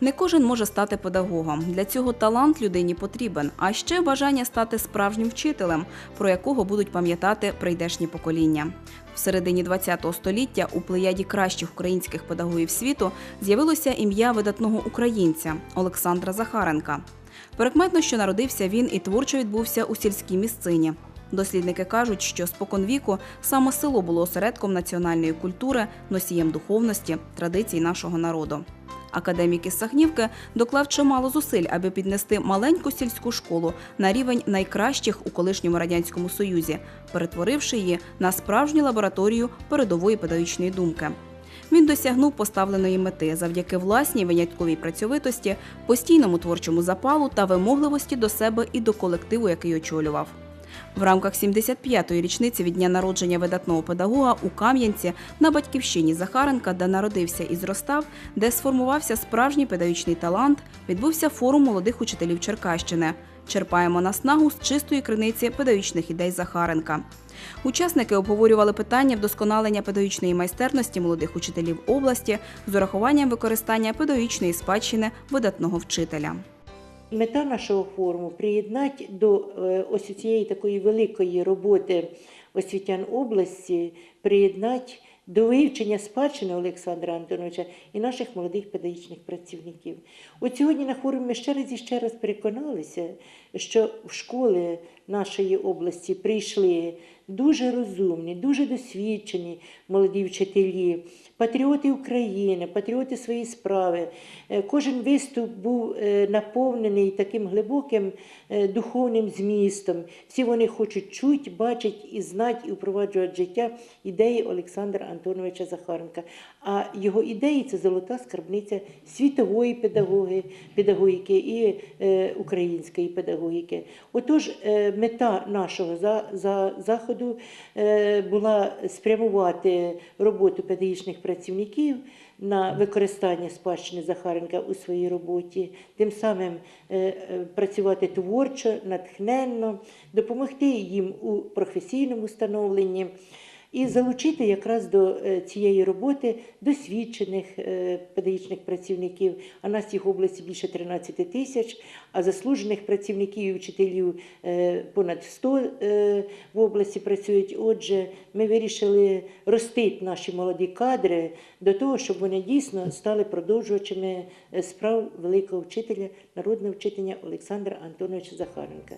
Не кожен може стати педагогом. Для цього талант людині потрібен, а ще бажання стати справжнім вчителем, про якого будуть пам'ятати прийдешні покоління. В середині ХХ століття у плеяді кращих українських педагогів світу з'явилося ім'я видатного українця Олександра Захаренка. Перекметно, що народився він і творчо відбувся у сільській місцині. Дослідники кажуть, що споконвіку саме село було осередком національної культури, носієм духовності, традицій нашого народу. Академік із Сахнівки доклав чимало зусиль, аби піднести маленьку сільську школу на рівень найкращих у колишньому радянському союзі, перетворивши її на справжню лабораторію передової педагогічної думки. Він досягнув поставленої мети завдяки власній винятковій працьовитості, постійному творчому запалу та вимогливості до себе і до колективу, який очолював. В рамках 75-ї річниці від дня народження видатного педагога у Кам'янці на батьківщині Захаренка, де народився і зростав, де сформувався справжній педагогічний талант, відбувся форум молодих учителів Черкащини. Черпаємо наснагу з чистої криниці педагогічних ідей Захаренка. Учасники обговорювали питання вдосконалення педагогічної майстерності молодих учителів області з урахуванням використання педагогічної спадщини видатного вчителя. Мета нашого форуму приєднати до е, ось цієї такої великої роботи освітян області, приєднати до вивчення спадщини Олександра Антоновича і наших молодих педагогічних працівників. От сьогодні на форумі ми ще раз і ще раз переконалися, що в школи нашої області прийшли дуже розумні, дуже досвідчені молоді вчителі, патріоти України, патріоти своєї справи. Е, Кожен виступ був е, наповнений таким глибоким е, духовним змістом. Всі вони хочуть чути, бачити і знати, і впроваджувати життя ідеї Олександра Антоновича Захаренка. А його ідеї це золота скарбниця світової педагоги, педагогіки і е, української педагогіки. Отож, е, мета нашого за, за, заходу е, була спрямувати роботу педагогічних працівників на використання спадщини Захаренка у своїй роботі, тим самим е, е, працювати творчо, натхненно, допомогти їм у професійному становленні. І залучити якраз до е, цієї роботи досвідчених е, педагогічних працівників. А нас їх в області більше 13 тисяч, а заслужених працівників і вчителів е, понад 100 е, в області працюють. Отже, ми вирішили ростити наші молоді кадри до того, щоб вони дійсно стали продовжувачами справ великого вчителя, народного вчителя Олександра Антоновича Захаренка.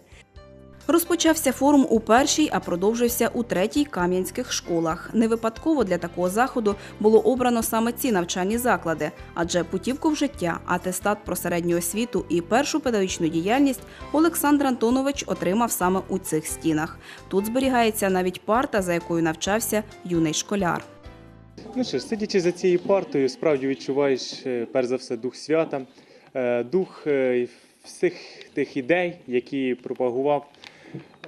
Розпочався форум у першій, а продовжився у третій кам'янських школах. Не випадково для такого заходу було обрано саме ці навчальні заклади, адже путівку в життя, атестат про середню освіту і першу педагогічну діяльність Олександр Антонович отримав саме у цих стінах. Тут зберігається навіть парта, за якою навчався юний школяр. Ну що ж, сидячи за цією партою, справді відчуваєш е, перш за все дух свята, е, дух е, всіх тих ідей, які пропагував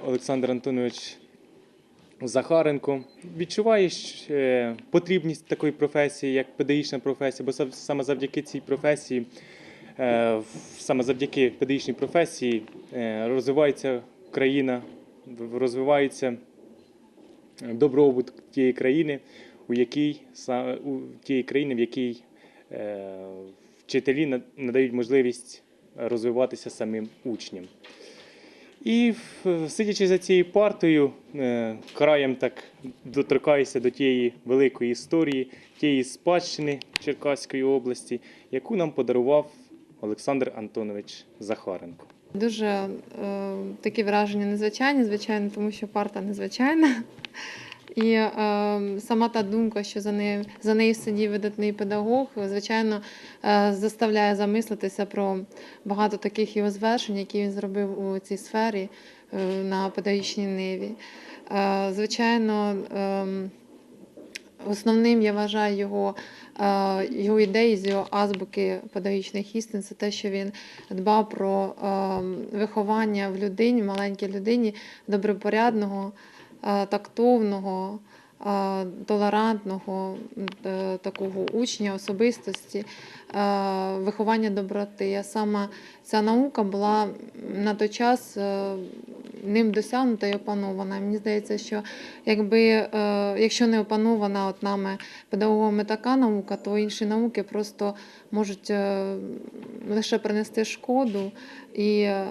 Олександр Антонович Захаренко. Відчуваєш е, потрібність такої професії, як педагогічна професія, бо саме завдяки цій професії, е, саме завдяки педагогічній професії е, розвивається країна, розвивається добробут тієї країни, у якій у тієї країни, в якій вчителі надають можливість розвиватися самим учням. І сидячи за цією партою, е, краєм так доторкаюся до тієї великої історії, тієї спадщини Черкаської області, яку нам подарував Олександр Антонович Захаренко. Дуже е, такі враження незвичайні, звичайно, тому що парта незвичайна. І е, сама та думка, що за нею, за нею сидів видатний педагог, звичайно, е, заставляє замислитися про багато таких його звершень, які він зробив у цій сфері е, на педагогічній ниві. Е, звичайно, ем, Основним я вважаю його, е, його ідеї з його азбуки педагогічних істин, це те, що він дбав про е, виховання в людині, маленькій людині, добропорядного, е, тактовного, е, толерантного е, такого учня, особистості, е, виховання доброти. А саме ця наука була на той час е, ним досягнута і опанована. Мені здається, що якби, е, якщо не опанована от нами педагогами така наука, то інші науки просто можуть е, лише принести шкоду і е,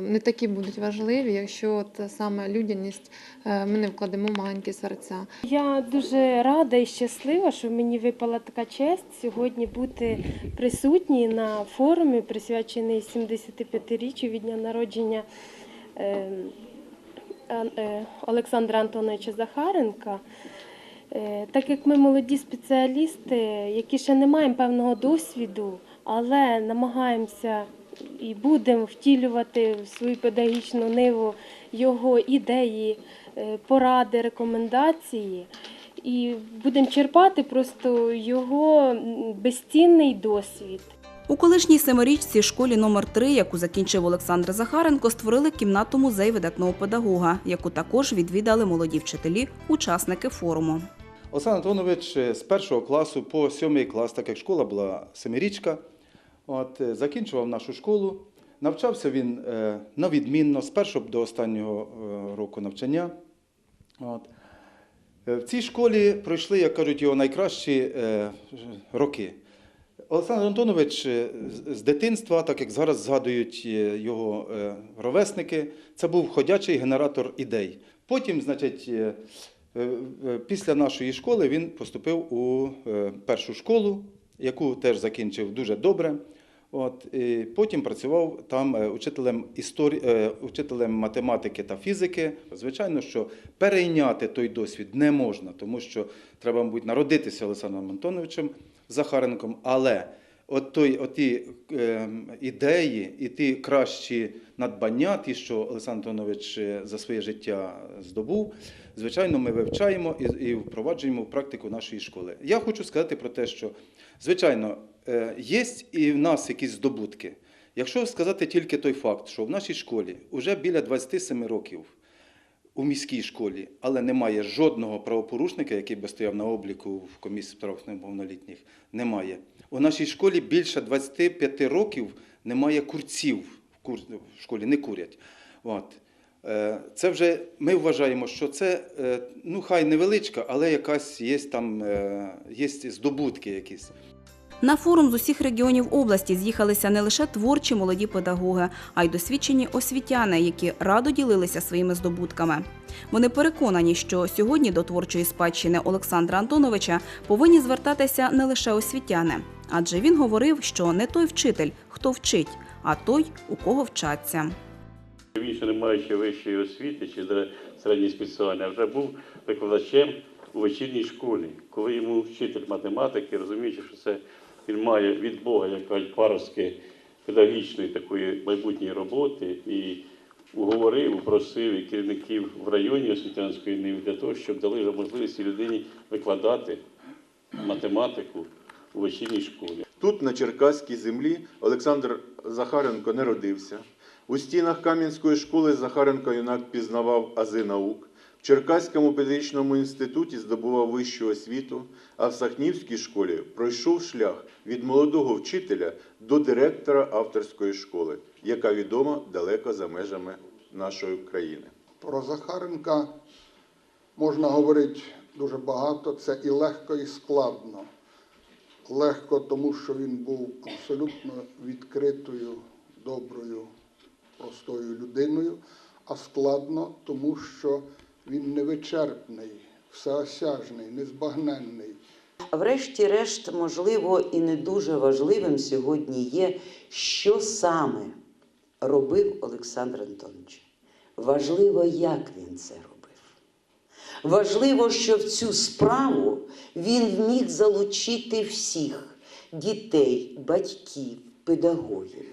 не такі будуть важливі, якщо от саме людяність е, ми не вкладемо маленькі серця. Я дуже рада і щаслива, що мені випала така честь сьогодні бути присутній на форумі, присвячений 75-річчю від дня народження е, Ан- е, Олександра Антоновича Захаренка. Е, Так як ми молоді спеціалісти, які ще не маємо певного досвіду, але намагаємося і будемо втілювати в свою педагогічну ниву його ідеї, е, поради, рекомендації. І будемо черпати просто його безцінний досвід. У колишній семирічці школі номер 3 яку закінчив Олександр Захаренко, створили кімнату музей видатного педагога, яку також відвідали молоді вчителі, учасники форуму. Олександр Антонович е, з першого класу по сьомий клас, так як школа була семирічка, от, е, закінчував нашу школу. Навчався він е, на відмінно з першого до останнього е, року навчання. От. Е, В цій школі пройшли, як кажуть, його найкращі роки. Олександр Антонович з- дитинства, так як зараз згадують його ровесники, це був ходячий генератор ідей. Потім, значить, після нашої школи він поступив у першу школу, яку теж закінчив дуже добре. От, і потім працював там е, учителем, історії, е, учителем математики та фізики. Звичайно, що перейняти той досвід не можна, тому що треба, мабуть, народитися Олександром Антоновичем Захаренком, але от той, оті е, ідеї і ті кращі надбання, ті, що Олександр Антонович е, за своє життя здобув, звичайно, ми вивчаємо і, і впроваджуємо в практику нашої школи. Я хочу сказати про те, що, звичайно, є і в нас якісь здобутки. Якщо сказати тільки той факт, що в нашій школі вже біля 27 років у міській школі, але немає жодного правопорушника, який би стояв на обліку в комісії справах неповнолітніх, немає. У нашій школі більше 25 років немає курців в, школі, не курять. От. Е, Це вже ми вважаємо, що це е, ну хай невеличка, але якась є там е, є здобутки якісь. На форум з усіх регіонів області з'їхалися не лише творчі молоді педагоги, а й досвідчені освітяни, які радо ділилися своїми здобутками. Вони переконані, що сьогодні до творчої спадщини Олександра Антоновича повинні звертатися не лише освітяни, адже він говорив, що не той вчитель, хто вчить, а той, у кого вчаться. Він ще не маючи вищої освіти чи середньої спеціальної, вже був викладачем у вечірній школі, коли йому вчитель математики, розуміючи, що це він має від Бога, як кажуть, паростки педагогічної такої майбутньої роботи, і уговорив, упросив і керівників в районі освітянської ниви для того, щоб дали можливість цій людині викладати математику у вечірній школі. Тут, на Черкаській землі, Олександр Захаренко не родився. У стінах Кам'янської школи Захаренко юнак пізнавав ази наук. Черкаському педагогічному інституті здобував вищу освіту, а в Сахнівській школі пройшов шлях від молодого вчителя до директора авторської школи, яка відома далеко за межами нашої країни. Про Захаренка можна говорити дуже багато. Це і легко, і складно. Легко, тому що він був абсолютно відкритою, доброю, простою людиною, а складно, тому що він невичерпний, всеосяжний, незбагненний. Врешті-решт, можливо, і не дуже важливим сьогодні є, що саме робив Олександр Антонович. Важливо, як він це робив. Важливо, що в цю справу він вміг залучити всіх дітей, батьків, педагогів.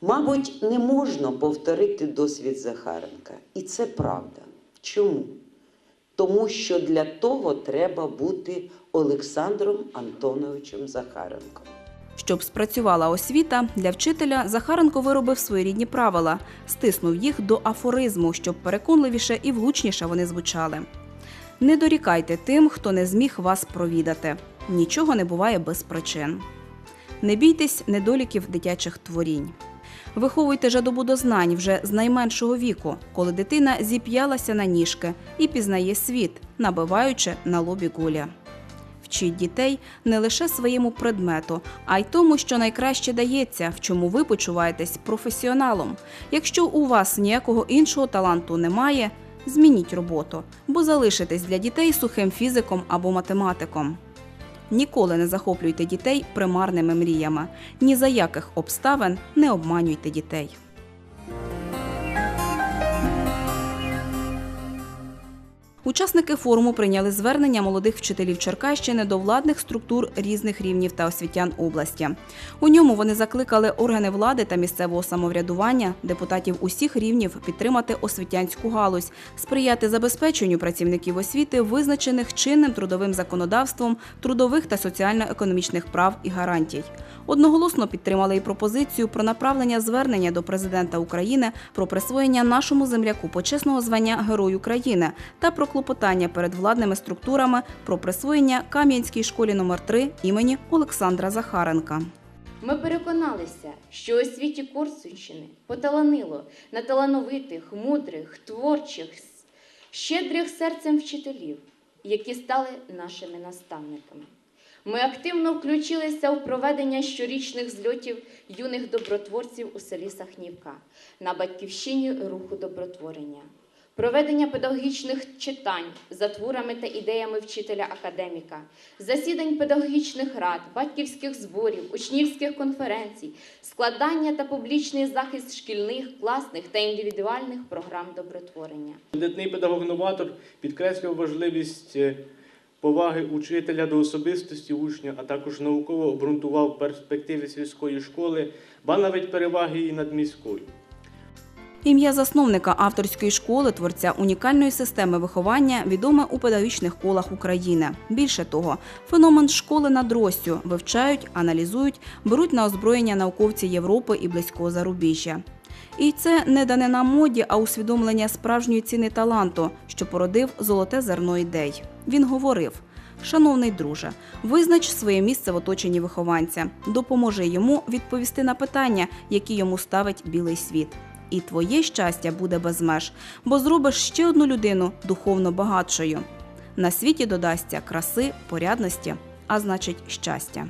Мабуть, не можна повторити досвід Захаренка. І це правда. Чому? Тому що для того треба бути Олександром Антоновичем Захаренком. Щоб спрацювала освіта, для вчителя Захаренко виробив своєрідні правила, стиснув їх до афоризму, щоб переконливіше і влучніше вони звучали. Не дорікайте тим, хто не зміг вас провідати. Нічого не буває без причин. Не бійтесь недоліків дитячих творінь. Виховуйте жадобу до знань вже з найменшого віку, коли дитина зіп'ялася на ніжки і пізнає світ, набиваючи на лобі гуля. Вчіть дітей не лише своєму предмету, а й тому, що найкраще дається, в чому ви почуваєтесь професіоналом. Якщо у вас ніякого іншого таланту немає, змініть роботу, бо залишитесь для дітей сухим фізиком або математиком. Ніколи не захоплюйте дітей примарними мріями. Ні за яких обставин не обманюйте дітей. Учасники форуму прийняли звернення молодих вчителів Черкащини до владних структур різних рівнів та освітян області. У ньому вони закликали органи влади та місцевого самоврядування, депутатів усіх рівнів підтримати освітянську галузь, сприяти забезпеченню працівників освіти, визначених чинним трудовим законодавством, трудових та соціально-економічних прав і гарантій. Одноголосно підтримали і пропозицію про направлення звернення до президента України про присвоєння нашому земляку почесного звання Герой України та про клопотання перед владними структурами про присвоєння Кам'янській школі номер 3 імені Олександра Захаренка. Ми переконалися, що у світі Корсунщини поталанило на талановитих, мудрих, творчих, щедрих серцем вчителів, які стали нашими наставниками. Ми активно включилися у проведення щорічних зльотів юних добротворців у селі Сахнівка на батьківщині руху добротворення, проведення педагогічних читань за творами та ідеями вчителя-академіка, засідань педагогічних рад, батьківських зборів, учнівських конференцій, складання та публічний захист шкільних, класних та індивідуальних програм добротворення. Видатний педагог-новатор підкреслював важливість е, поваги учителя до особистості учня, а також науково обґрунтував перспективи сільської школи, ба навіть переваги її над міською. Ім'я засновника авторської школи, творця унікальної системи виховання, відоме у педагогічних колах України. Більше того, феномен школи над Ростю вивчають, аналізують, беруть на озброєння науковці Європи і близького зарубіжжя. І це не данина моді, а усвідомлення справжньої ціни таланту, що породив золоте зерно ідей. Він говорив. Шановний друже, визнач своє місце в оточенні вихованця, допоможи йому відповісти на питання, які йому ставить білий світ. І твоє щастя буде без меж, бо зробиш ще одну людину духовно багатшою. На світі додасться краси, порядності, а значить щастя.